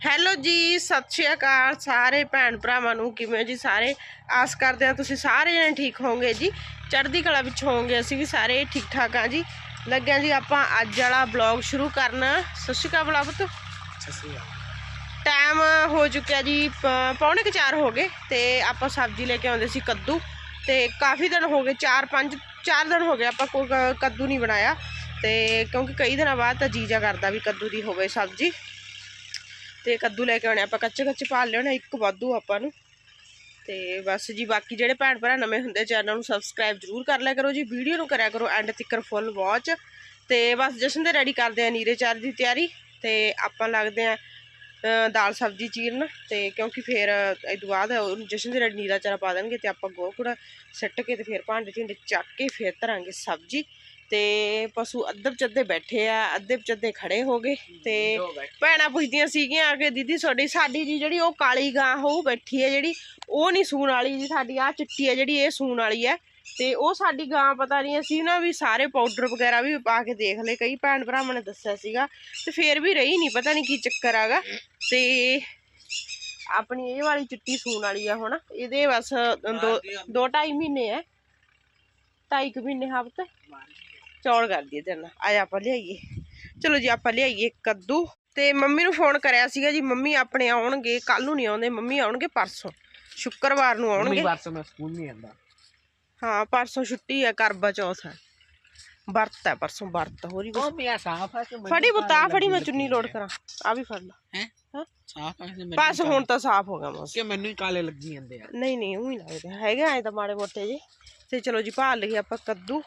Hello ਜੀ ਸਤਿ ਸ਼੍ਰੀ ਅਕਾਲ ਸਾਰੇ ਭੈਣ ਭਰਾਵਾਂ ਨੂੰ ਕਿਵੇਂ ਜੀ ਸਾਰੇ? ਆਸ ਕਰਦੇ ਹਾਂ ਤੁਸੀਂ ਸਾਰੇ ਜਣੇ ਠੀਕ ਹੋਵੋਗੇ ਜੀ। ਚੜ੍ਹਦੀ ਕਲਾ ਵਿੱਚ ਹੋਵੋਗੇ ਅਸੀਂ ਵੀ ਸਾਰੇ ਠੀਕ ਠਾਕ ਆ ਜੀ। ਲੱਗਿਆ ਜੀ ਆਪਾਂ ਅੱਜ ਵਾਲਾ ਬਲੌਗ ਸ਼ੁਰੂ ਕਰਨਾ। ਸਤਿ ਸ਼੍ਰੀ ਅਕਾਲ ਬੁਲਾ ਪੁੱਤ। ਟਾਈਮ ਹੋ ਚੁੱਕਿਆ ਜੀ ਪੌਣੇ ਕੁ ਚਾਰ ਹੋ ਗਏ ਤੇ ਆਪਾਂ ਸਬਜ਼ੀ ਲੈ ਕੇ ਆਉਂਦੇ ਸੀ ਕੱਦੂ ਤੇ ਕਾਫੀ ਦਿਨ ਹੋ ਗਏ 4-5 4 ਦਿਨ ਹੋ ਗਏ ਆਪਾਂ ਕੋਈ ਕੱਦੂ ਨਹੀਂ ਬਣਾਇਆ ਤੇ ਕਿਉਂਕਿ ਕਈ ਦਿਨਾਂ ਬਾਅਦ ਤਾਂ ਜੀਜਾ ਕਰਦਾ ਵੀ ਕੱਦੂ ਦੀ ਹੋਵੇ ਸਬਜ਼ੀ। ਤੇ ਕੱਦੂ ਲੈ ਕੇ ਆਉਣੇ ਆਪਾਂ ਕੱਚੇ ਕੱਚੇ ਪਾਲ ਲਿਆਉਣੇ ਇੱਕ ਵਾਧੂ ਆਪਾਂ ਨੂੰ। ਤੇ ਬਸ ਜੀ, ਬਾਕੀ ਜਿਹੜੇ ਭੈਣ ਭਰਾ ਨਵੇਂ ਹੁੰਦੇ, ਚੈਨਲ ਨੂੰ ਸਬਸਕ੍ਰਾਈਬ ਜਰੂਰ ਕਰ ਲਿਆ ਕਰੋ ਜੀ। ਵੀਡੀਓ ਨੂੰ ਕਰਿਆ ਕਰੋ ਐਂਡ ਤੱਕ ਫੁੱਲ ਵਾਚ ਤੇ ਬਸ ਜਸ਼ਨ ਦੇ ਰੈਡੀ ਕਰਦੇ ਆ ਨੀਰੇ ਚਾਰ ਦੀ ਤਿਆਰੀ। ਤੇ ਆਪਾਂ ਲੱਗਦੇ ਆ ਦਾਲ ਸਬਜ਼ੀ ਚੀਰਨ। ਤੇ ਕਿਉਂਕਿ ਫਿਰ ਇਹ ਤੋਂ ਬਾਅਦ ਜਸ਼ਨ ਦੇ ਰੈਡੀ ਨੀਰਾ ਚਾਰਾ ਪਾ ਦੇਣਗੇ ਤੇ ਆਪਾਂ ਗੋਕੜਾ ਸਿੱਟ ਕੇ ਤੇ ਫਿਰ ਭਾਂਡੇ ਢਿੰਡੇ ਚੱਕ ਕੇ ਫਿਰ ਧਰਾਂਗੇ ਸਬਜ਼ੀ। ਤੇ ਪਸ਼ੂ ਅੱਧੇ ਚੱਦੇ ਬੈਠੇ ਆ ਅੱਧੇ ਚੱਦੇ ਖੜੇ ਹੋ ਗਏ ਤੇ ਭੈਣਾਂ ਪੁੱਛਦੀਆਂ ਸੀਗੀਆਂ ਕੇ ਦੀਦੀ ਤੁਹਾਡੀ ਸਾਡੀ ਜੀ ਜਿਹੜੀ ਉਹ ਕਾਲੀ ਗਾਂ ਉਹ ਬੈਠੀ ਹੈ ਜਿਹੜੀ ਉਹ ਨਹੀਂ ਸੂਣ ਵਾਲੀ ਜੀ ਸਾਡੀ ਆ ਚਿੱਟੀ ਹੈ ਜਿਹੜੀ ਇਹ ਸੂਣ ਵਾਲੀ ਹੈ। ਤੇ ਉਹ ਸਾਡੀ ਗਾਂ ਪਤਾ ਨਹੀਂ ਅਸੀਂ ਨਾ ਵੀ ਸਾਰੇ ਪਾਊਡਰ ਵਗੈਰਾ ਵੀ ਪਾ ਕੇ ਦੇਖ ਲਏ ਕਈ ਭੈਣ ਭਰਾਵਾਂ ਨੇ ਦੱਸਿਆ ਸੀਗਾ ਤੇ ਫੇਰ ਵੀ ਰਹੀ ਨਹੀਂ ਪਤਾ ਨਹੀਂ ਕੀ ਚੱਕਰ ਆਗਾ ਤੇ ਆਪਣੀ ਇਹ ਵਾਲੀ ਚਿੱਟੀ ਸੂਣ ਵਾਲੀ ਆ ਹੁਣ ਇਹਦੇ ਬਸ ਦੋ ਦੋ ਢਾਈ ਮਹੀਨੇ ਹੈ ਢਾਈ ਕੁ ਮਹੀਨੇ ਹਫ਼ਤੇ। ਚੌਲ ਕਰ ਦਈਏ ਤੇ ਨਾਲ। ਆ ਜਾ ਆਪਾਂ ਲਿਆਈਏ। ਚਲੋ ਜੀ ਆਪਾਂ ਲਿਆਈਏ ਕੱਦੂ। ਤੇ ਮੰਮੀ ਨੂੰ ਫੋਨ ਕਰਿਆ ਸੀਗਾ ਜੀ ਮੰਮੀ ਆਪਣੇ ਆਉਣਗੇ ਕੱਲ ਨੂੰ ਨਹੀਂ ਆਉਂਦੇ ਮੰਮੀ ਆਉਣਗੇ ਪਰਸੋਂ। ਸ਼ੁੱਕਰਵਾਰ ਨੂੰ ਆਉਣਗੇ। ਪਰਸੋਂ ਮੈਂ ਸਕੂਲ ਨਹੀਂ ਆਂਦਾ ਹਾਂ ਪਰਸੋਂ ਛੁੱਟੀ ਹੈ ਕਰਵਾ ਚੌਥ ਹੈ ਵਰਤ ਹੈ ਪਰਸੋਂ ਵਰਤ ਹੋ ਰਹੀ ਉਹ ਮੇਰਾ ਸਾਫ਼ ਹੈ ਕਿ ਫੜੀ ਬੁੱਤਾ ਫੜੀ ਮੈਂ ਚੁੰਨੀ ਲੋਡ ਕਰਾਂ। ਆ ਵੀ ਫੜ ਲਾ। ਹੈ? ਸਾਫ਼ ਹੈ ਬਸ ਹੁਣ ਤਾਂ ਸਾਫ਼ ਹੋ ਗਿਆ ਮੌਸਮ ਕਿ ਮੈਨੂੰ ਹੀ ਕਾਲੇ ਲੱਗੀ ਜਾਂਦੇ ਆ। ਨਹੀਂ ਨਹੀਂ ਉਹ ਲੱਗਦਾ ਹੈਗਾ ਐ ਤਾਂ ਮਾੜੇ ਮੋਟੇ ਜੇ ਤੇ ਚਲੋ ਜੀ ਭਾਲ ਲਈਏ ਆਪਾਂ ਕੱਦੂ।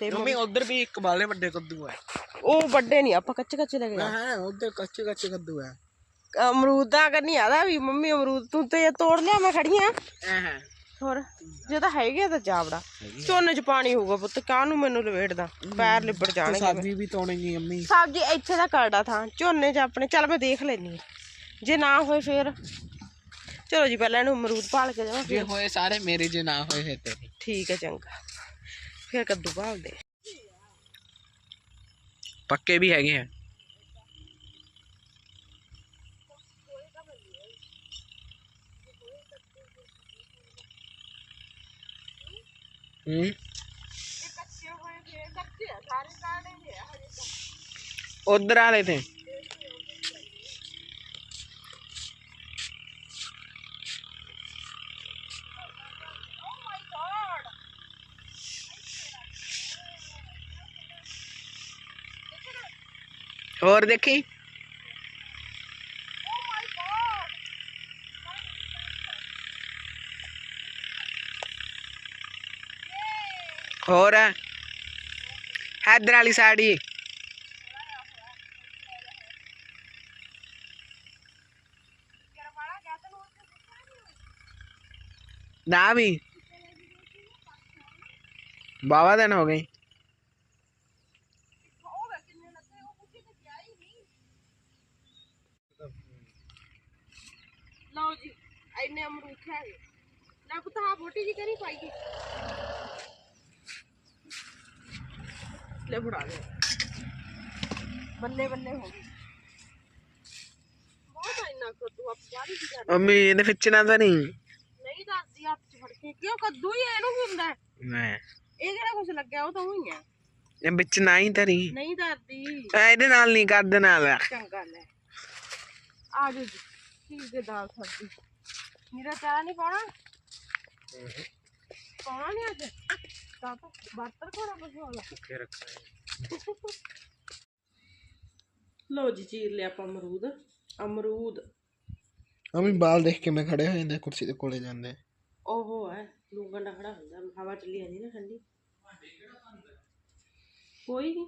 ਤੇ ਮੰਮੀ ਉਧਰ ਵੀ ਇੱਕ ਬਾਲੇ ਵੱਡੇ ਕੱਦੂ ਹੈ ਉਹ ਵੱਡੇ ਨਹੀਂ ਆਪਾਂ ਕੱਚੇ ਕੱਚੇ ਲੈ ਕੇ ਜਾ ਹਾਂ ਉਧਰ ਕੱਚੇ ਕੱਚੇ ਕੱਦੂ ਹੈ ਅਮਰੂਦਾਂ ਕਰਨੀ ਆਦਾ ਵੀ ਮੰਮੀ ਅਮਰੂਦ ਤੂੰ ਤੇ ਤੋੜ ਲਿਆ ਮੈਂ ਖੜੀ ਆ। ਹੈ ਹੋਰ ਜੇ ਤਾਂ ਹੈਗੇ ਤਾਂ ਜਾਵੜਾ ਝੋਨੇ ਚ ਪਾਣੀ ਹੋਊਗਾ ਪੁੱਤ ਕਾਹਨੂੰ ਮੈਨੂੰ ਲਵੇੜਦਾ? ਪੈਰ ਲਿਬੜ ਜਾਣਗੇ ਸਬਜ਼ੀ ਵੀ ਤੋੜੇਗੀ ਅੰਮੀ ਸਬਜ਼ੀ ਇੱਥੇ ਦਾ ਕਰੜਾ ਥਾਂ ਝੋਨੇ 'ਚ ਆਪਣੇ ਚੱਲ ਮੈਂ ਦੇਖ ਲੈਣੀ ਜੇ ਨਾ ਹੋਏ ਫੇਰ। ਚਲੋ ਜੀ ਪਹਿਲਾਂ ਇਹਨੂੰ ਅਮਰੂਦ ਭਾਲ ਕੇ ਜਾਵਾਂ ਜੇ ਹੋਏ ਸਾਰੇ ਮੇਰੇ ਜੇ ਨਾ ਹੋਏ ਫਿਰ ਤੇਰੇ ਠੀਕ ਹੈ ਚੰਗਾ। ਫੇਰ ਕੱਦੂ ਭਾਲਦੇ ਪੱਕੇ ਵੀ ਹੈਗੇ ਆ ਹੂੰ ਉਧਰ ਵਾਲੇ ਤੇ ਹੋਰ ਦੇਖੀ? ਹੋਰ? ਹੈਦਰ ਵਾਲੀ ਸਾੜੀ। ਨਾ ਵੀ। ਬਾਵਾ ਦਿਨ ਹੋ ਗਏ ਲਓ ਜੀ ਇੰਨੇ ਅਮਰੂਦ ਹੈਗੇ ਲੈ ਪੁੱਤ ਆ ਬੋਟੀ ਜੀ ਕਰੀ ਪਾਈਏ ਲੈ ਫੜਾ ਦੇ। ਬੱਲੇ ਬੱਲੇ ਹੋ ਗਈ ਬਹੁਤ ਆ ਇੰਨਾ ਕੱਦੂ ਆਪ ਬਾਹਰ ਹੀ ਕਰ ਮੰਮੀ ਇਹਨੇ ਖਿੱਚਣਾ ਤਾਂ ਨਹੀਂ। ਨਹੀਂ ਦੱਸਦੀ ਹੱਥ ਚ ਫੜ ਕੇ। ਕਿਉਂ ਕੱਦੂ ਹੀ ਇਹਨੂੰ ਕੀ ਹੁੰਦਾ? ਹੈ? ਮੈਂ। ਇਹ ਕਿਹੜਾ ਕੁਝ ਲੱਗਿਆ? ਉਹ ਤਾਂ ਉਹੀ ਹੈ ਇਹ ਵਿੱਚ ਨਾ ਹੀ ਧਰੀ ਨਹੀਂ। ਦੱਸਦੀ। ਐ ਇਹਦੇ ਨਾਲ ਨਹੀਂ ਕਰਦੇ ਨਾਲ ਚੰਗਾ ਲੈ। ਆ ਜਾਓ ਜੀ। ਠੀਕ ਹੈ ਦਾਲ ਸਬਜ਼ੀ ਮੇਰਾ ਚਾਹ ਨਹੀਂ ਪਾਉਣਾ? ਪਾਉਣਾ ਨਹੀਂ ਅੱਜ? ਤਾਂ ਤਾਂ ਬਰਤਨ ਕੋਣਾ ਬਸਵਾਲਾ ਲਓ ਜੀ ਚੀਰ ਲਿਆ ਆਪਾਂ ਅਮਰੂਦ। ਅਮਰੂਦ। ਮੰਮੀ ਬਾਲ ਦੇਖ ਕੇ ਮੈਂ ਖੜੇ ਹੋ ਜਾਂਦੇ ਕੁਰਸੀ ਦੇ ਕੋਲੇ ਜਾਂਦੇ। ਉਹ ਹੈ ਲੂੰਗਾ ਦਾ ਖੜਾ ਹੁੰਦਾ ਹਵਾ ਚੱਲੀ ਜਾਂਦੀ ਨਾ ਠੰਡੀ। ਕੋਈ ਨਹੀਂ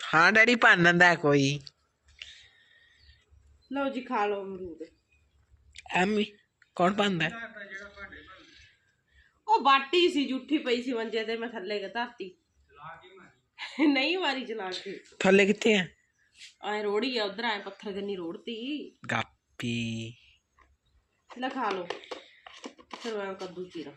ਹਾਂ ਡੈਡੀ ਭੰਨ ਦਾ ਕੋਈ। ਲਓ ਜੀ ਖਾ ਲਓ ਅਮਰੂਦ। ਐਮੀ ਕੌਣ ਭੰਨਦਾ ਉਹ ਬਾਟੀ ਸੀ ਜੁੱਠੀ ਪਈ ਸੀ ਮੰਜੇ ਤੇ ਮੈਂ ਥੱਲੇ ਧਰਤੀ। ਨਹੀਂ ਮਾਰੀ ਚਲਾ ਕੇ। ਥੱਲੇ ਕਿੱਥੇ ਆ ਆਏ ਰੋੜੀ ਆ ਉਧਰ ਆਏ ਪੱਥਰ ਗੰਨੀ ਰੋੜਤੀ। ਗਾਪੀ। ਲੈ ਖਾ ਲਓ। ਫਿਰ ਮੈਂ ਕੱਦੂ ਚੀਰਾ।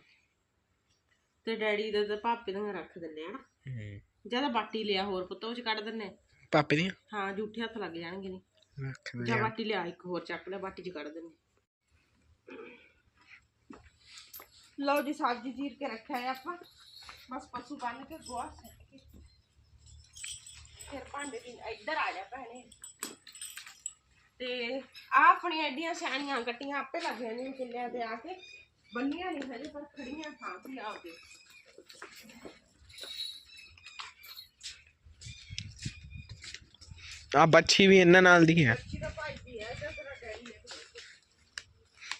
ਤੇ ਡੈਡੀ ਦੇ ਤੇ ਪਾਪੇ ਦਾ ਰੱਖ ਦਿੰਨੇ ਆ ਨਾ। ਹੂੰ। ਜ਼ਿਆਦਾ ਬਾਟੀ ਲਿਆ ਹੋਰ ਪੁੱਤ ਉਹ ਚ ਕੱਢ ਦਿੰਨੇ। ਪਾਪੇ ਦੀਆਂ? ਹਾਂ ਜੂਠੇ ਹੱਥ ਲੱਗ ਜਾਣਗੇ ਨਹੀਂ ਰੱਖ ਜਾਂ ਬਾਟੀ ਲਿਆ ਇੱਕ ਹੋਰ ਚੱਕ ਲੈ ਬਾਟੀ ਚ ਕੱਢ ਦਿੰਦੇ ਲਓ ਜੀ ਸਬਜ਼ੀ ਚੀਰ ਕੇ ਰੱਖਿਆ ਹੈ ਆਪਾਂ। ਬਸ ਪਸ਼ੂ ਬੰਨ ਕੇ ਗੋਆ ਸੱਟ ਕੇ। ਫਿਰ ਭਾਂਡੇ ਦੀ ਇੱਧਰ ਆ ਜਾ ਭੈਣੇ। ਤੇ ਆ ਆਪਣੀ ਐਡੀਆਂ ਸਿਆਣੀਆਂ ਗੱਟੀਆਂ ਆਪੇ ਲੱਗ ਜਾਂਦੀਆਂ ਕਿੱਲਿਆਂ ਤੇ ਆ ਕੇ। ਬੰਨੀਆਂ ਨਹੀਂ ਹਜੇ ਪਰ ਖੜੀਆਂ ਥਾਂ ਤੇ ਆ ਕੇ। ਆ ਬੱਚੀ ਵੀ ਇਹਨਾਂ ਨਾਲ ਦੀ ਹੈ। ਅੱਛੀ ਤਾਂ ਭਾਈ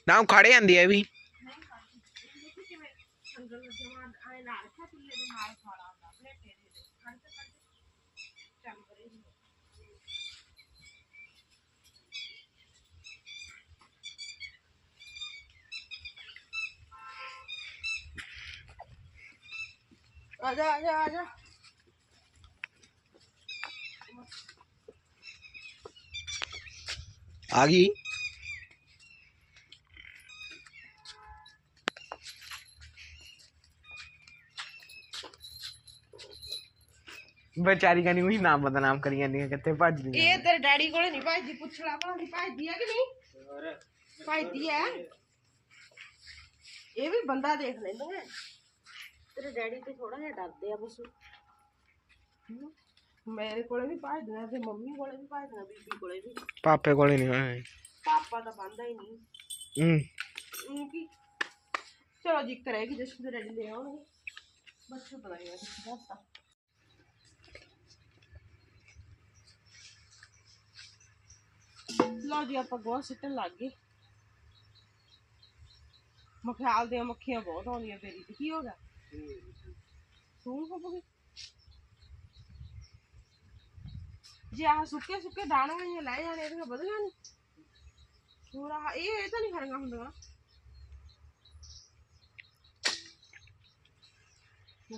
ਨਾ ਉਹ ਖੜੇ ਜਾਂਦੀ ਇਹ ਵੀ। ਨਹੀਂ ਖਾਦੀ ਦੇਖੀ ਕਿਵੇਂ ਅੰਦਰ ਵਿਚਾਰੀ ਕਨੀ ਉਹੀ ਨਾਮ ਬਦਨਾਮ ਕਰੀ ਜਾਂਦੀ ਹੈ ਕਿੱਥੇ ਭੱਜ ਰਹੀ ਇਹ ਤੇਰੇ ਡੈਡੀ ਕੋਲੇ ਨਹੀਂ ਭੱਜਦੀ ਪੁੱਛਣਾ ਭਾਂਦੀ ਭੱਜਦੀ ਹੈ ਕਿ ਨਹੀਂ? ਭੱਜਦੀ ਹੈ ਇਹ ਵੀ ਬੰਦਾ ਦੇਖ ਲੈਂਦੇ ਨੇ ਤੇਰੇ ਡੈਡੀ ਤੇ ਥੋੜਾ ਜਿਹਾ ਡਰਦੇ ਆ ਬਸ। ਮੇਰੇ ਕੋਲੇ ਵੀ ਭੱਜਦੀਆਂ ਤੇ ਮੰਮੀ ਕੋਲੇ ਵੀ ਭੱਜਦੀਆਂ ਬੀਬੀ ਕੋਲੇ ਵੀ। ਪਾਪੇ ਕੋਲੇ ਨਹੀਂ ਹੋਇਆ ਪਾਪਾ ਤਾਂ ਬੰਦਾ ਹੀ ਨਹੀਂ। ਹੂੰ। ਕੀ? ਚਲੋ ਜੀ ਕਰੇਗੀ ਜਸ਼ਨ ਦੇ ਡੈਡੀ ਲੈ ਆਉਣਗੇ। ਬਸ ਪਤਾ ਨਹੀਂ ਕਿੱਥੇ ਦੱਸਤਾ। ਲਓ ਜੀ ਆਪਾਂ ਗੋਹਾ ਸਿੱਟਣ ਲੱਗ ਗਏ। ਮਖਿਆਲ ਦੀਆਂ ਮੱਖੀਆਂ ਬਹੁਤ ਆਉਂਦੀਆਂ ਤੇਰੀ, ਤੇ ਕੀ ਹੋ ਗਿਆ? ਸੂਣ ਹੋ ਗਈ। ਜੇ ਆਹ ਸੁੱਕੇ ਸੁੱਕੇ ਦਾਣੇ ਜਿਹੇ ਲੈ ਜਾਣੇ, ਇਹਦੇ ਵਧਗਾ ਨਹੀਂ ਪੂਰਾ ਇਹ ਇਹ ਤਾਂ ਨਹੀਂ ਖੜੀਆਂ ਹੁੰਦੀਆਂ।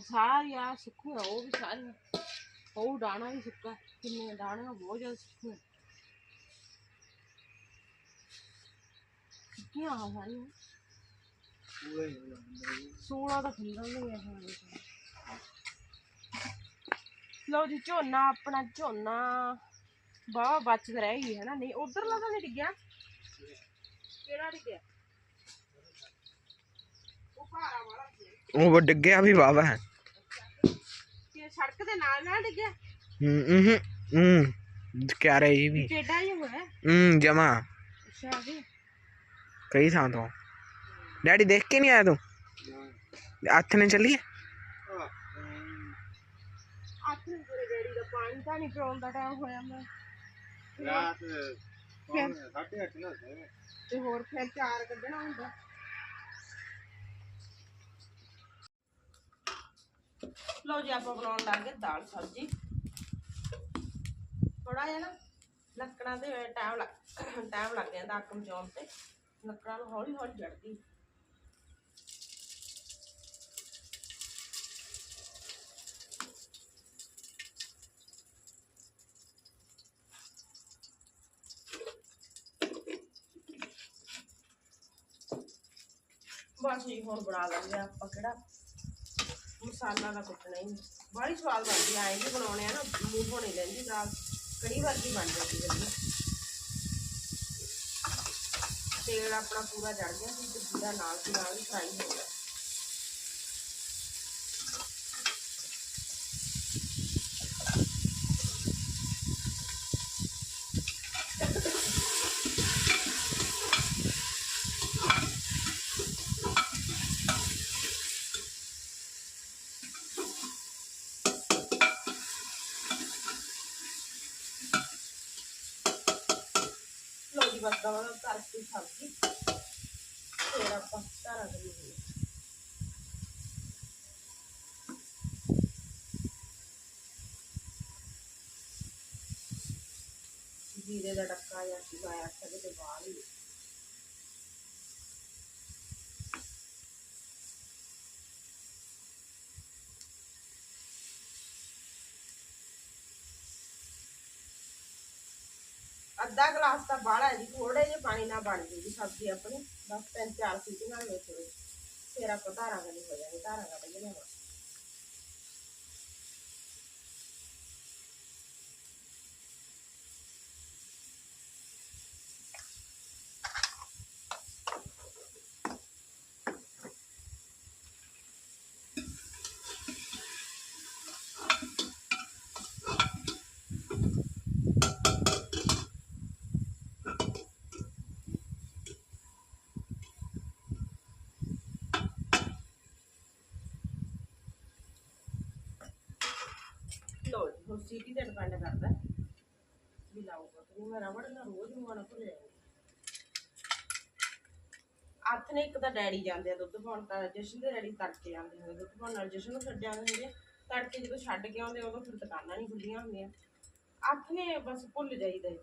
ਸਾਰੀਆਂ ਸੁੱਕੀਆਂ, ਉਹ ਵੀ ਸਾਰੀਆਂ। ਉਹ ਦਾਣਾ ਵੀ ਸੁੱਕਾ ਕਿੰਨੇ ਦਾਣੇ, ਬਹੁਤ ਜ਼ਿਆਦਾ ਸੁੱਕੀਆਂ। ਸੁੱਕੀਆਂ ਆ ਸਾਰੀਆਂ। ਸੂਣਾ ਤਾਂ ਖੰਡਣ ਨਹੀਂ ਹੈ ਹੁਣ ਲਓ ਜੀ ਝੋਨਾ ਆਪਣਾ ਝੋਨਾ। ਬਾਵਾ ਬਚਦਾ ਰਹਿ ਗਈ ਹੈ ਨਾ ਨਹੀਂ ਉਧਰ ਤਾਂ ਨਹੀਂ ਡਿੱਗਿਆ? ਕਿਹੜਾ ਡਿੱਗਿਆ? ਉਹ ਭਾਰਾ ਵਾਲਾ ਸੀ। ਉਹ ਡਿੱਗਿਆ ਵੀ ਵਾਵਾ ਹੈ ਕਿ ਸੜਕ ਦੇ ਨਾਲ ਨਾਲ ਡਿੱਗਿਆ? ਹੂੰ ਹੂੰ ਹੂੰ। ਕਿਆ ਰਹੇ ਇਹ ਵੀ। ਟੇਡਾ ਹੀ ਹੋਇਆ? ਹੂੰ ਜਮਾ। ਅੱਛਾ ਜੀ ਕਈ ਥਾਂ ਤੋਂ। ਡੈਡੀ ਦੇਖ ਕੇ ਨਹੀਂ ਆਇਆ ਤੂੰ? ਹੱਥ ਨੇ ਚੱਲੀਏ ਅੱਠ ਨੂੰ ਤੇਰੇ ਡੈਡੀ ਦਾ ਪਾਣੀ ਤਾਂ ਨਹੀਂ ਪਿਉਣ ਦਾ ਟਾਈਮ ਹੋਇਆ ਮੈਂ। ਰਾਤ ਫਿਰ ਸਾਢੇ ਅੱਠ ਨਾ ਸਵੇਰੇ ਤੇ ਹੋਰ ਫਿਰ ਚਾਰ ਕੱਢਣਾ ਹੁੰਦਾ। ਲਓ ਜੀ ਆਪਾਂ ਬਣਾਉਣ ਲੱਗ ਗਏ ਦਾਲ ਸਬਜ਼ੀ। ਥੋੜਾ ਜਿਹਾ ਨਾ ਲੱਕੜਾਂ ਤੇ ਟਾਈਮ ਲੱਗ ਟਾਈਮ ਲੱਗ ਜਾਂਦਾ ਅੱਗ ਮਚਾਉਣ ਤੇ। ਲੱਕੜਾਂ ਨੂੰ ਹੌਲੀ ਹੌਲੀ ਜੜਦੀ ਬਸ ਜੀ ਹੋਰ ਬਣਾ ਲਾਂਗੇ ਆਪਾਂ ਕਿਹੜਾ। ਮਸਾਲਾ ਦਾ ਕੁੱਟਣਾ ਹੀ ਬੜੀ ਸਵਾਦ ਬਣਦੀ ਆਏ ਵੀ ਬਣਾਉਣੇ ਆ ਨਾ, ਮੂੰਹ ਹੋਣੇ ਲੈਂਦੀ ਦਾਲ ਕੜੀ ਵਰਗੀ ਬਣ ਜਾਂਦੀ ਜਲਦੀ। ਤੇਲ ਆਪਣਾ ਪੂਰਾ ਜੜ ਗਿਆ ਸੀ ਤੇ ਜੀਰਾ ਨਾਲ ਦੀ ਨਾਲ ਹੀ ਫਰਾਈ ਹੋ ਗਿਆ। ਦਵਾ ਕਰਕੇ ਸਬਜ਼ੀ ਫਿਰ ਆਪਾਂ ਧਾਰਾਂ ਕਰੀਏ ਜੀਰੇ ਦਾ ਡੱਕਾ ਜਾਂ ਕੀ ਆਇਆ ਸਾਡੇ ਤੇ ਬਾਹਰ ਹੀ। ਅੱਧਾ ਗਲਾਸ ਤਾਂ ਬਾਹਲਾ ਹੈ ਜੀ ਥੋੜੇ ਜਿਹੇ ਪਾਣੀ ਨਾਲ ਬਣ ਜੂਗੀ ਸਬਜ਼ੀ ਆਪਣੀ। ਬਸ ਤਿੰਨ ਚਾਰ ਸੀਟੀਆਂ ਵਿੱਚ ਫਿਰ ਆਪਾਂ ਧਾਰਾਂ ਕਰਨੀ ਹੋ ਜਾਣੀ, ਧਾਰਾਂ ਕੱਢ ਲੈਣਾ ਲਿਆਵਾਂ ਸਿਟੀ ਤੇ ਡਿਪੈਂਡ ਕਰਦਾ ਵੀ ਲਾਊਗਾ ਕਿ ਮੈਂ ਰਬੜ ਨਾਲ ਰੋਜ਼ ਮੰਗਾਉਣਾ ਭੁੱਲ ਜਾਂਦੀ ਅੱਠ ਨੇ ਇੱਕ ਤਾਂ ਡੈਡੀ ਜਾਂਦੇ ਆ ਦੁੱਧ ਪਾਉਣ, ਤਾਂ ਜਸ਼ਨ ਦੇ ਡੈਡੀ ਤੜਕੇ ਜਾਂਦੇ ਹੁੰਦੇ ਦੁੱਧ ਪਾਉਣ, ਨਾਲ ਜਸ਼ਨ ਨੂੰ ਛੱਡ ਜਾਂਦੇ ਹੁੰਦੇ ਤੜਕੇ ਜਦੋਂ ਛੱਡ ਕੇ ਆਉਂਦੇ ਉਦੋਂ ਫਿਰ ਦੁਕਾਨਾਂ ਨਹੀਂ ਖੁੱਲੀਆਂ ਹੁੰਦੀਆਂ। ਅੱਥ ਨੇ ਬਸ ਭੁੱਲ ਜਾਈਦਾ ਜੀ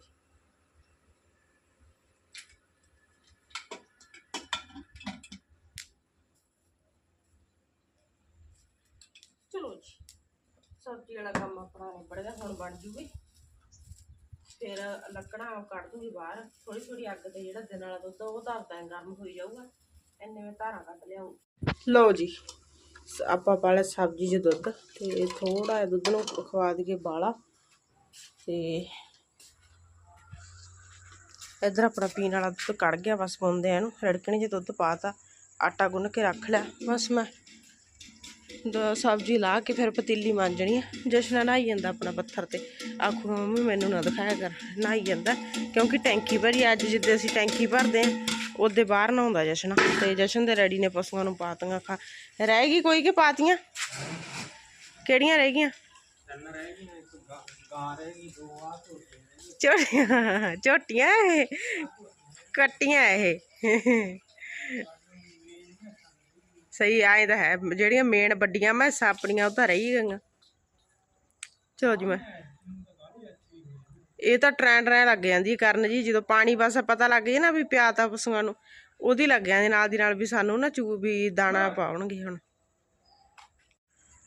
ਚਲੋ ਜੀ ਸਬਜ਼ੀ ਵਾਲਾ ਕੰਮ ਆਪਣਾ ਨਿਬੜ ਗਿਆ, ਹੁਣ ਬਣ ਜੂਗੀ। ਫਿਰ ਲੱਕੜਾਂ ਕੱਢ ਦੂੰਗੀ ਬਾਹਰ ਥੋੜੀ ਥੋੜੀ ਅੱਗ ਤੇ ਜਿਹੜਾ ਦਿਨ ਵਾਲਾ ਦੁੱਧ ਉਹ ਧਰਦਾ ਗਰਮ ਹੋਈ ਜਾਊਗਾ। ਇੰਨੇ ਮੈਂ ਧਾਰਾਂ ਕੱਢ ਲਿਆਉਂ ਲਓ ਜੀ, ਸ- ਆਪਾਂ ਪਾਲਿਆ ਸਬਜ਼ੀ 'ਚ ਦੁੱਧ, ਤੇ ਥੋੜਾ ਜਿਹਾ ਦੁੱਧ ਨੂੰ ਖਵਾ ਦਈਏ ਬਾਲਾ ਤੇ ਇਧਰ ਆਪਣਾ ਪੀਣ ਵਾਲਾ ਦੁੱਧ ਕੱਢ ਗਿਆ, ਬਸ ਪਾਉਂਦੇ ਆ ਇਹਨੂੰ। ਰੜਕਣੀ 'ਚ ਦੁੱਧ ਪਾਤਾ ਆਟਾ ਗੁੰਨ ਕੇ ਰੱਖ ਲਿਆ। ਬਸ ਮੈਂ ਸਬਜ਼ੀ ਲਾ ਕੇ ਫਿਰ ਪਤੀਲੀ ਮਾਂਜਣੀ ਆ। ਜਸ਼ਨ ਨਹਾਈ ਜਾਂਦਾ ਆਪਣਾ ਪੱਥਰ ਤੇ। ਆਖੂ ਮੰਮੀ ਮੈਨੂੰ ਨਾ ਦਿਖਾਇਆ ਕਰ। ਨਹਾਈ ਜਾਂਦਾ ਕਿਉਂਕਿ ਟੈਂਕੀ ਭਰੀ ਅੱਜ ਜਿੱਦੇ ਅਸੀਂ ਟੈਂਕੀ ਭਰਦੇ ਆ ਉਹਦੇ ਬਾਹਰ ਨਹਾਉਂਦਾ ਜਸ਼ਨ। ਤੇ ਜਸ਼ਨ ਦੇ ਰੈਡੀ ਨੇ ਪਸ਼ੂਆਂ ਨੂੰ ਪਾਤੀਆਂ ਖਾ। ਰਹਿ ਗਈ ਕੋਈ ਕਿ ਪਾਤੀਆਂ? ਕਿਹੜੀਆਂ ਰਹਿ ਗਈਆਂ? ਤਿੰਨ ਰਹਿ ਗਈਆਂ ਇੱਕ ਗਾਂ ਗਾਂ ਰਹਿ ਗਈ ਦੋ ਆ ਝੋਟੇ ਝੋਟੀਆਂ। ਝੋਟੀਆਂ ਇਹ। ਕੱਟੀਆਂ ਇਹ। ਸਹੀ ਆਏ ਤਾਂ ਹੈ। ਜਿਹੜੀਆਂ ਮੇਨ ਵੱਡੀਆਂ ਮੈਸਾਂ ਆਪਣੀਆਂ ਉਹ ਤਾਂ ਰਹੀ ਗਈਆਂ। ਚਲੋ ਜੀ ਮੈਂ ਇਹ ਤਾਂ ਟ੍ਰੈਂਡ ਰਹਿ ਲੱਗ ਜਾਂਦੀ ਕਰਨ ਜੀ ਜਦੋਂ ਪਾਣੀ ਬਸ ਪਤਾ ਲੱਗ ਜੇ ਨਾ ਵੀ ਪਿਆਤਾ ਪਸ਼ੂਆਂ ਨੂੰ ਉਹਦੀ ਲੱਗ ਜਾਂਦੀ ਨਾਲ ਦੀ ਨਾਲ ਵੀ ਸਾਨੂੰ ਨਾ ਚੂ ਵੀ ਦਾਣਾ ਪਾਉਣਗੇ ਹੁਣ।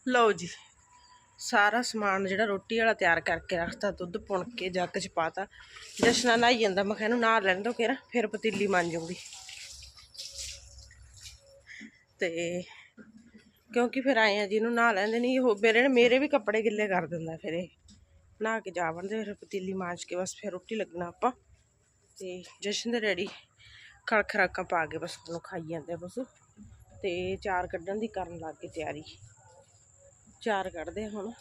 ਲਓ ਜੀ ਸਾਰਾ ਸਮਾਨ ਜਿਹੜਾ ਰੋਟੀ ਵਾਲਾ ਤਿਆਰ ਕਰਕੇ ਰੱਖਤਾ ਦੁੱਧ ਪੁਣ ਕੇ ਜੱਗ 'ਚ ਪਾਤਾ। ਜਸ਼ਨਾ ਨਹਾਈ ਜਾਂਦਾ ਮੈਂ ਕਿਹਾ ਇਹਨੂੰ ਨਹਾ ਲੈਣ ਦੋ ਕਿਰਾ ਫਿਰ ਪਤੀਲੀ ਮਾਂਜੂਗੀ ਤੇ ਕਿਉਂਕਿ ਫਿਰ ਆਏ ਆ ਜਿਹਨੂੰ ਨਹਾ ਲੈਂਦੇ ਨਹੀਂ ਉਹ ਮੇਰੇ ਮੇਰੇ ਵੀ ਕੱਪੜੇ ਗਿੱਲੇ ਕਰ ਦਿੰਦਾ ਫਿਰ ਇਹ। ਨਹਾ ਕੇ ਜਾ ਵੜਦੇ, ਫਿਰ ਪਤੀਲੀ ਮਾਂਜ ਕੇ ਬਸ ਫਿਰ ਰੋਟੀ ਲੱਗਣਾ ਆਪਾਂ। ਤੇ ਜਸ਼ਨ ਦੇ ਰੈਡੀ ਖੜਖੜਾਕਾਂ ਪਾ ਕੇ ਬਸ ਉਹਨੂੰ ਖਾਈ ਜਾਂਦੇ ਆ ਪਸ਼ੂ ਤੇ ਚਾਰ ਕੱਢਣ ਦੀ ਕਰਨ ਲੱਗ ਗਏ ਤਿਆਰੀ। ਚਾਰ ਕੱਢਦੇ ਆ ਹੁਣ।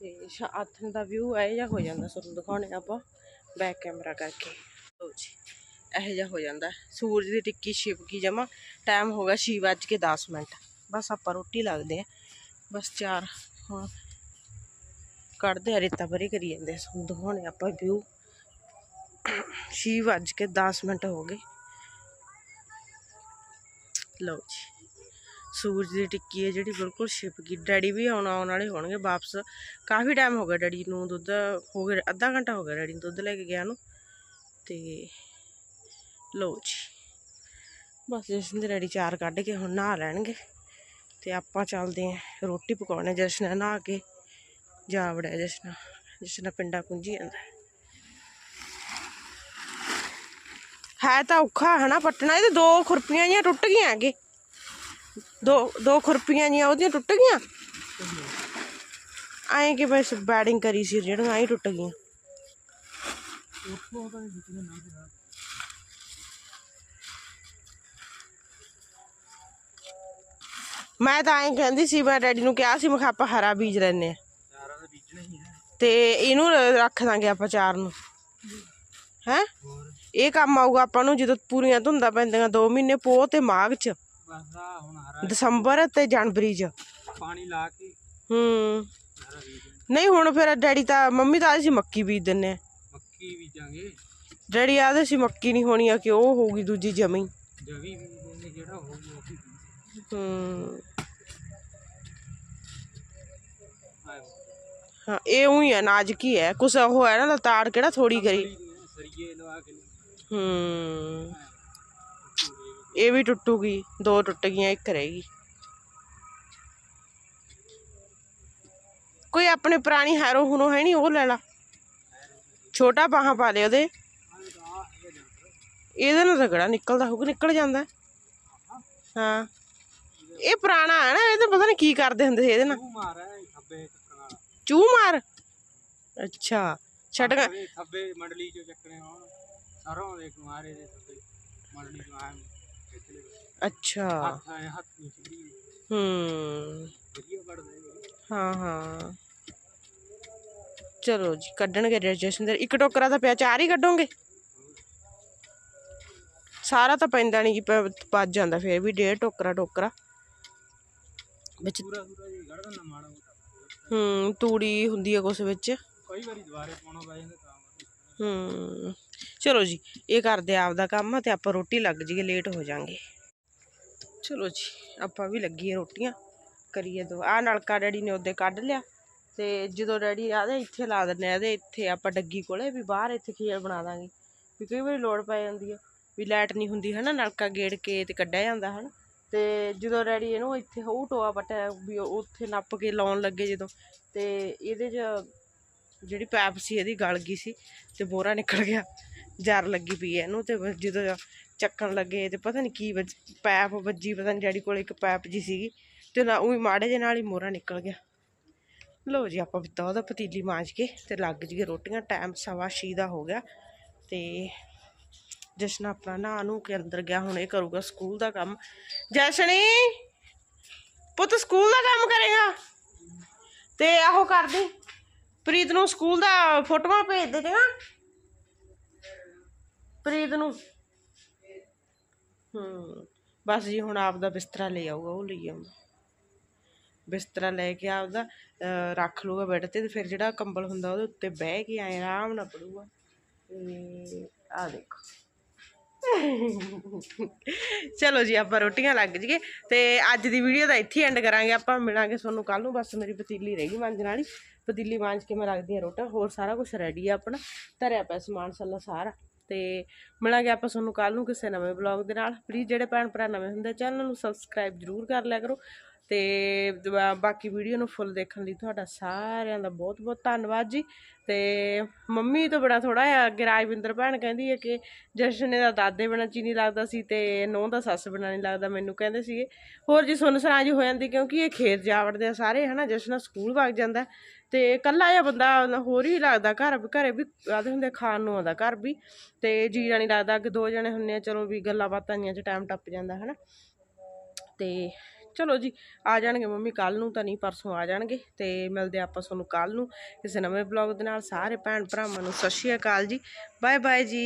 ਤੇ ਆਥਣ ਦਾ ਵਿਊ ਇਹ ਜਿਹਾ ਹੋ ਜਾਂਦਾ ਤੁਹਾਨੂੰ ਦਿਖਾਉਣੇ ਆਪਾਂ ਬੈਕ ਕੈਮਰਾ ਕਰਕੇ। ਲਓ ਜੀ। ਇਹੋ ਜਿਹਾ ਹੋ ਜਾਂਦਾ। ਸੂਰਜ ਦੀ ਟਿੱਕੀ ਛਿਪ ਗਈ ਜਮਾ। ਟਾਈਮ ਹੋ ਗਿਆ ਛੇ ਵੱਜ ਕੇ 10 ਮਿੰਟ। ਬਸ ਆਪਾਂ ਰੋਟੀ ਲੱਗਦੇ ਆ ਬਸ ਚਾਰ ਹੁਣ ਕੱਢਦੇ ਆ ਰੇਤਾ ਭਰੀ ਕਰੀ ਜਾਂਦੇ ਆ, ਤੁਹਾਨੂੰ ਦਿਖਾਉਣੇ ਆਪਾਂ ਵਿਊ ਛੇ ਵੱਜ ਕੇ 10 ਮਿੰਟ ਹੋ ਗਏ। ਲਓ ਜੀ। ਸੂਰਜ ਦੀ ਟਿੱਕੀ ਹੈ ਜਿਹੜੀ ਬਿਲਕੁਲ ਛਿਪ ਗਈ। ਡੈਡੀ ਵੀ ਆਉਣ ਆਉਣ ਵਾਲੇ ਹੋਣਗੇ ਵਾਪਸ। ਕਾਫੀ ਟਾਈਮ ਹੋ ਗਿਆ ਡੈਡੀ ਨੂੰ ਦੁੱਧ ਹੋ ਗਿਆ ਅੱਧਾ ਘੰਟਾ ਹੋ ਗਿਆ ਡੈਡੀ ਨੂੰ ਦੁੱਧ ਲੈ ਕੇ ਗਿਆ ਨੂੰ। ਤੇ ਲਓ ਜੀ। ਬਸ ਜਸ਼ਨ ਦੇ ਡੈਡੀ ਚਾਰ ਕੱਢ ਕੇ ਹੁਣ ਨਹਾ ਲੈਣਗੇ ਤੇ ਆਪਾਂ ਚੱਲਦੇ ਆਂ ਰੋਟੀ ਪਕਾਉਣੇ ਜਸ਼ਨ ਨਹਾ ਕੇ ਜਾ ਵੜਿਆ ਜਸ਼ਨ ਜਸ਼ਨ ਪਿੰਡਾ ਕੁੰਜੀ ਜਾਂਦਾ। ਹੈ ਤਾਂ ਔਖਾ ਹੈ ਨਾ ਪੱਟਣਾ ਇਹਦੇ ਦੋ ਖੁਰਪੀਆਂ ਜੀਆਂ ਟੁੱਟ ਗਈਆਂ ਅੱਗੇ। ਦੋ ਦੋ ਖੁਰਪੀਆਂ ਜੀਆਂ ਉਹਦੀਆਂ ਟੁੱਟ ਗਈਆਂ। ਆਏ ਕਿ ਬਸ ਬੈਡਿੰਗ ਕਰੀ ਸੀ ਜਿਹੜੀਆਂ ਆਈ ਟੁੱਟ ਗਈਆਂ। ਮੈਂ ਤਾਂ ਐਂ ਕਹਿੰਦੀ ਸੀ ਮੈਂ ਡੈਡੀ ਨੂੰ ਕਿਹਾ ਸੀ ਮੈਂ ਕਿਹਾ ਆਪਾਂ ਹਰਾ ਬੀਜ ਲੈਨੇ ਆ ਚਾਰਾਂ ਦਾ ਬੀਜਣਾ ਹੀ ਹੈ। ਤੇ ਇਹਨੂੰ ਰੱਖ ਦਾਂਗੇ ਆਪਾਂ ਚਾਰ ਨੂੰ। ਹੈ? ਇਹ ਕੰਮ ਆਊਗਾ ਆਪਾਂ ਨੂੰ ਜਦੋਂ ਪੂਰੀਆਂ ਧੁੰਦਾਂ ਪੈਂਦੀਆਂ 2 ਮਹੀਨੇ ਪੋਹ ਤੇ ਮਾਘ ਚ। ਦਸੰਬਰ ਤੇ ਜਨਵਰੀ ਚ। ਪਾਣੀ ਲਾ ਕੇ। ਹੂੰ। ਨਹੀਂ ਹੁਣ ਫਿਰ ਡੈਡੀ ਤਾਂ ਮੰਮੀ ਤਾਂ ਅਸੀਂ ਮੱਕੀ ਬੀਜ ਦਿੰਨੇ ਆ। ਮੱਕੀ ਬੀਜਾਂਗੇ। ਡੈਡੀ ਆਦੇ ਸੀ ਮੱਕੀ ਨਹੀਂ ਹੋਣੀ ਆ ਕਿ ਉਹ ਹੋਊਗੀ ਦੂਜੀ ਜਮੀ। ਜਵੀ ਜਿਹੜਾ ਹੋਊਗਾ। ਹੂੰ ਆਏ ਹਾਂ ਇਹ ਉਹੀ ਹੈ ਨਾਜ਼ਕੀ ਹੈ ਕੁਛ ਉਹ ਹੈ ਨਾ ਲਤਾੜ ਕਿਹੜਾ ਥੋੜੀ ਕਰੀ। ਸਰੀਏ ਲਵਾ ਕੇ ਹੂੰ। ਇਹ ਵੀ ਟੁੱਟੂਗੀ ਦੋ ਟੁੱਟ ਗਈਆਂ ਇੱਕ ਰਹੇਗੀ ਕੋਈ ਆਪਣੇ ਪੁਰਾਣੀ ਹੈਰੋ ਹੁਣੋ ਹੈ ਨਹੀਂ ਉਹ ਲੈ ਲਾ। ਛੋਟਾ ਬਾਹਾਂ ਪਾ ਲਿਆ ਉਹਦੇ। ਇਹਦੇ ਨਾਲ ਕਿਹੜਾ ਨਿਕਲਦਾ ਹੋਊਗਾ ਨਿਕਲ ਜਾਂਦਾ। ਹੈ। ਹਾਂ ਇਹ ਪੁਰਾਣਾ ਹੈ ਨਾ ਇਹ ਤਾਂ ਪਤਾ ਨਹੀਂ ਕੀ ਕਰਦੇ ਹੁੰਦੇ ਸੀ ਇਹਦੇ ਨਾਲ ਤੂੰ ਮਾਰ ਹੈ ਖੱਬੇ ਚੱਕਣ ਵਾਲਾ ਚੂ ਮਾਰ। ਅੱਛਾ ਖੱਬੇ- ਖੱਬੇ ਮੰਡਲੀ ਚੋਂ ਚੱਕਣੇ ਹੋਣ। ਸਰੋਂ ਦੇ ਕੁਮਾਰੇ ਦੇ ਖੱਬੇ ਮੰਡਲੀ ਚੋਂ ਆਏ ਅੱਛਾ। ਹੱਥ ਆਏ ਹੱਥ ਨਹੀਂ ਚੜੀ ਹੂੰ। ਹਾਂ ਹਾਂ। ਚਲੋ ਜੀ ਕੱਢਣਗੇ ਰਜਿਸਟ੍ਰੇਸ਼ਨ ਦੇ। ਇੱਕ ਟੋਕਰਾ ਤਾਂ ਪਿਆ ਚਾਰ ਹੀ ਕੱਢੋਗੇ? ਸਾਰਾ ਤਾਂ ਪੈਂਦਾ ਨਹੀਂ ਕਿ ਵੱਜ ਜਾਂਦਾ ਫਿਰ ਵੀ ਡੇਢ ਟੋਕਰਾ ਟੋਕਰਾ। ਵਿੱਚ ਹੂੰ ਤੂੜੀ ਹੁੰਦੀ ਆ ਕੁਛ ਵਿੱਚ। ਕਈ ਵਾਰੀ ਦੁਬਾਰੇ ਪਾਉਣਾ ਪੈ ਜਾਂਦਾ ਤਾਂ ਹੂੰ ਚਲੋ ਜੀ ਇਹ ਕਰਦੇ ਆ ਆਪਦਾ ਕੰਮ ਤੇ ਆਪਾਂ ਰੋਟੀ ਲੱਗ ਜੀਏ ਲੇਟ ਹੋ ਜਾਾਂਗੇ। ਚਲੋ ਜੀ ਆਪਾਂ ਵੀ ਲੱਗੀਏ ਰੋਟੀਆਂ ਕਰੀਏ ਦੋ ਆ ਨਲਕਾ ਡੈਡੀ ਨੇ ਉਹਦੇ ਕੱਢ ਲਿਆ ਤੇ ਜਦੋਂ ਡੈਡੀ ਆਦੇ ਇੱਥੇ ਲਾ ਦਿੰਨੇ ਆ ਇਹਦੇ ਇੱਥੇ ਆਪਾਂ ਡੱਗੀ ਕੋਲੇ ਵੀ ਬਾਹਰ ਇੱਥੇ ਖੇਲ ਬਣਾ ਦਾਂਗੇ। ਵੀ ਕਈ ਵਾਰੀ ਲੋੜ ਪੈ ਜਾਂਦੀ ਆ ਵੀ ਲਾਈਟ ਨਹੀਂ ਹੁੰਦੀ ਹਨਾ ਨਲਕਾ ਗੇੜ ਕੇ ਤੇ ਕੱਢਿਆ ਜਾਂਦਾ ਹਨਾ। ਤੇ ਜਦੋਂ ਡੈਡੀ ਇਹਨੂੰ ਇੱਥੇ ਉਹ ਟੋਆ ਪਟਿਆ ਵੀ ਉੱਥੇ ਨੱਪ ਕੇ ਲਾਉਣ ਲੱਗੇ ਜਦੋਂ, ਤੇ ਇਹਦੇ 'ਚ ਜਿਹੜੀ ਪੈਪ ਸੀ ਇਹਦੀ ਗਲ ਗਈ ਸੀ ਤੇ ਬੋਰਾ ਨਿਕਲ ਗਿਆ, ਜਰ ਲੱਗੀ ਪਈ ਐ ਇਹਨੂੰ ਤੇ ਜਦੋਂ ਚੱਕਣ ਲੱਗੇ ਤੇ ਪਤਾ ਨਹੀਂ ਕੀ ਵੱਜ, ਪੈਪ ਵੱਜੀ, ਪਤਾ ਨਹੀਂ ਡੈਡੀ ਕੋਲ ਇੱਕ ਪੈਪ ਜੀ ਸੀਗੀ ਤੇ ਨਾ ਉਹੀ ਮਾੜੇ ਜਿਹੇ ਨਾਲ ਹੀ ਮੋਰਾ ਨਿਕਲ ਗਿਆ। ਲਓ ਜੀ ਆਪਾਂ ਬਿੱਤਾ ਉਹਦਾ ਪਤੀਲੀ ਮਾਂਜ ਕੇ ਤੇ ਲੱਗ ਜੀਏ ਰੋਟੀਆਂ, ਟਾਈਮ ਸਵਾ ਛੇ ਦਾ ਹੋ ਗਿਆ ਤੇ ਜਸ਼ਨ ਆਪਣਾ ਨਹਾ ਨੂੰ ਕੇ ਅੰਦਰ ਗਿਆ ਹੁਣ ਇਹ ਕਰੂਗਾ ਸਕੂਲ ਦਾ ਕੰਮ। ਜਸ਼ਨੀ ਪੁੱਤ ਸਕੂਲ ਦਾ ਕੰਮ ਕਰੇਗਾ। ਤੇ ਆਹੋ ਕਰ ਦੇ ਪ੍ਰੀਤ ਨੂੰ ਸਕੂਲ ਦਾ ਫੋਟੋਆਂ ਭੇਜ ਦੇ ਦੇਗਾ ਪ੍ਰੀਤ ਨੂੰ। ਹੂੰ ਬਸ ਜੀ ਹੁਣ ਆਪਦਾ ਬਿਸਤਰਾ ਲੈ ਆਊਗਾ ਉਹ ਲਈ ਆਉਂਦਾ ਬਿਸਤਰਾ ਲੈ ਕੇ ਆਪਦਾ ਅਹ, ਰੱਖ ਲੂਗਾ ਬੈੱਡ ਤੇ ਫਿਰ ਜਿਹੜਾ ਕੰਬਲ ਹੁੰਦਾ ਉਹਦੇ ਉੱਤੇ ਬਹਿ ਕੇ ਆਏ ਆਰਾਮ ਨਾਲ ਪੜੂਗਾ ਤੇ ਆ ਦੇਖੋ। ਚਲੋ ਜੀ, ਆਪਾਂ ਰੋਟੀਆਂ ਲੱਗ ਜੀਏ ਤੇ ਅੱਜ ਦੀ ਵੀਡੀਓ ਦਾ ਇੱਥੇ ਐਂਡ ਕਰਾਂਗੇ। ਆਪਾਂ ਮਿਲਾਂਗੇ ਤੁਹਾਨੂੰ ਕੱਲ ਨੂੰ, ਬਸ ਮੇਰੀ ਪਤੀਲੀ ਰਹਿ ਗਈ ਮਾਂਜਣ ਵਾਲੀ। ਪਤੀਲੀ ਮਾਂਜ ਕੇ ਮੈਂ ਰੱਖਦੀ ਹਾਂ ਰੋਟਾ ਹੋਰ ਸਾਰਾ ਕੁਝ ਰੈਡੀ ਆ ਆਪਣਾ। ਧਰਿਆ ਪਿਆ ਸਮਾਨ ਸੱਲਾ ਸਾਰਾ। ਤੇ ਮਿਲਾਂਗੇ ਆਪਾਂ ਤੁਹਾਨੂੰ ਕੱਲ ਨੂੰ ਕਿਸੇ ਨਵੇਂ ਬਲੌਗ ਦੇ ਨਾਲ। ਪਲੀਜ਼ ਜਿਹੜੇ ਭੈਣ ਭਰਾ ਨਵੇਂ ਹੁੰਦੇ ਚੈਨਲ ਨੂੰ ਸਬਸਕ੍ਰਾਈਬ ਜਰੂਰ ਕਰ ਲਿਆ ਕਰੋ। ਤੇ ਬਾਕੀ ਵੀਡੀਓ ਨੂੰ ਫੁੱਲ ਦੇਖਣ ਲਈ ਤੁਹਾਡਾ ਸਾਰਿਆਂ ਦਾ ਬਹੁਤ ਬਹੁਤ ਧੰਨਵਾਦ ਜੀ। ਤੇ ਮੰਮੀ ਤੋਂ ਬੜਾ ਥੋੜਾ ਜਿਹਾ ਅੱਗੇ ਰਾਜਵਿੰਦਰ ਭੈਣ ਕਹਿੰਦੀ ਹੈ ਕਿ ਜਸ਼ਨ ਦਾ ਦਾਦੇ ਬਣਾ ਚੀਨੀ ਲੱਗਦਾ ਸੀ ਤੇ ਨੌਂ ਦਾ ਸੱਸ ਬਣਾ ਨਹੀਂ ਲੱਗਦਾ ਮੈਨੂੰ ਕਹਿੰਦੇ ਸੀਗੇ। ਹੋਰ ਜੀ ਸੁਣ ਸੁਣਾ ਜੀ ਹੋ ਜਾਂਦੀ ਕਿਉਂਕਿ ਇਹ ਖੇਤ ਜਾ ਵੜਦੇ ਆ ਸਾਰੇ, ਹਨਾ, ਜਸ਼ਨ ਸਕੂਲ ਵਗ ਜਾਂਦਾ ਤੇ ਇਕੱਲਾ ਜਿਹਾ ਬੰਦਾ ਹੋਰ ਹੀ ਲੱਗਦਾ ਘਰ, ਘਰੇ ਵੀ ਆਦੇ ਹੁੰਦੇ ਖਾਣ ਨੂੰ ਆਉਂਦਾ ਘਰ ਵੀ ਤੇ ਜੀਣਾ ਨਹੀਂ ਲੱਗਦਾ, ਅੱਗੇ ਦੋ ਜਣੇ ਹੁੰਨੇ ਆ, ਚਲੋ ਵੀ ਗੱਲਾਂ ਬਾਤਾਂ ਦੀਆਂ ਚ ਟਾਈਮ ਟੱਪ ਜਾਂਦਾ, ਹਨਾ। ਤੇ ਚਲੋ ਜੀ, ਆ ਜਾਣਗੇ ਮੰਮੀ ਕੱਲ ਨੂੰ ਤਾਂ ਨਹੀਂ, ਪਰਸੋਂ ਆ ਜਾਣਗੇ ਤੇ ਮਿਲਦੇ ਆਪਾਂ ਤੁਹਾਨੂੰ ਕੱਲ ਨੂੰ ਕਿਸੇ ਨਵੇਂ ਬਲੌਗ ਦੇ ਨਾਲ। ਸਾਰੇ ਭੈਣ ਭਰਾਵਾਂ ਨੂੰ ਸਤਿ ਸ਼੍ਰੀ ਅਕਾਲ ਜੀ। ਬਾਏ ਬਾਏ ਜੀ।